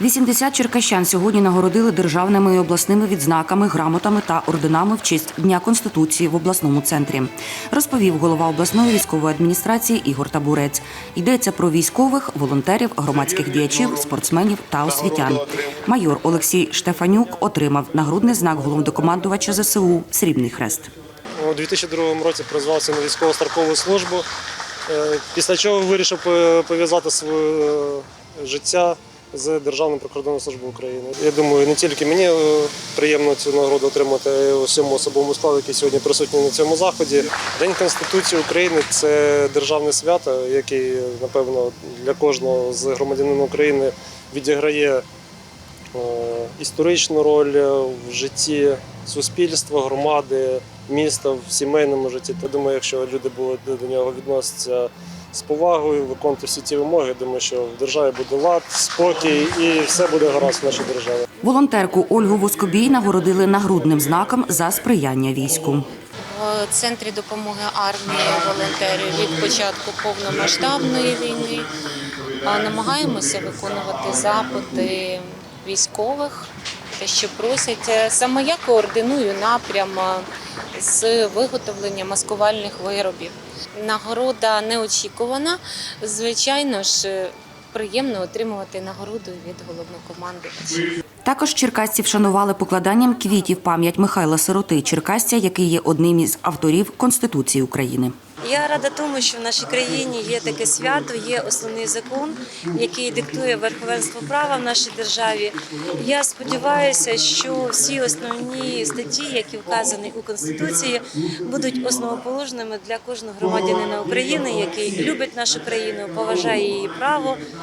80 черкащан сьогодні нагородили державними і обласними відзнаками, грамотами та орденами в честь Дня Конституції в обласному центрі. Розповів голова обласної військової адміністрації Ігор Табурець. Йдеться про військових, волонтерів, громадських діячів, спортсменів та освітян. Майор Олексій Штефанюк отримав нагрудний знак головнокомандувача ЗСУ Срібний хрест. У 2002 році призвався на військово строкову службу, е, після чого вирішив пов'язати своє е, життя з Державною прикордонною службою України. Я думаю, не тільки мені е, приємно цю нагороду отримати, а й усьому особовому складу, який сьогодні присутній на цьому заході. День Конституції України це державне свято, який, напевно, для кожного з громадянина України відіграє е, історичну роль в житті суспільства, громади, міста, в сімейному житті. Я думаю, якщо люди будуть до нього відноситися з повагою, виконувати всі ці вимоги, думаю, що в державі буде лад, спокій і все буде гаразд в нашій державі. Волонтерку Ольгу Воскобій нагородили нагрудним знаком за сприяння війську. В центрі допомоги армії волонтерів від початку повномасштабної війни намагаємося виконувати запити військових, те, що просять. Саме я координую напрям з виготовлення маскувальних виробів. Нагорода неочікувана. Звичайно ж, е, приємно отримувати нагороду від головнокомандувача. Також черкасці вшанували покладанням квітів пам'ять Михайла Сироти, черкастя, який є одним із авторів Конституції України. Я рада тому, що в нашій країні є таке свято, є основний закон, який диктує верховенство права в нашій державі. Я сподіваюся, що всі основні статті, які вказані у конституції, будуть основоположними для кожного громадянина України, який любить нашу країну, поважає її право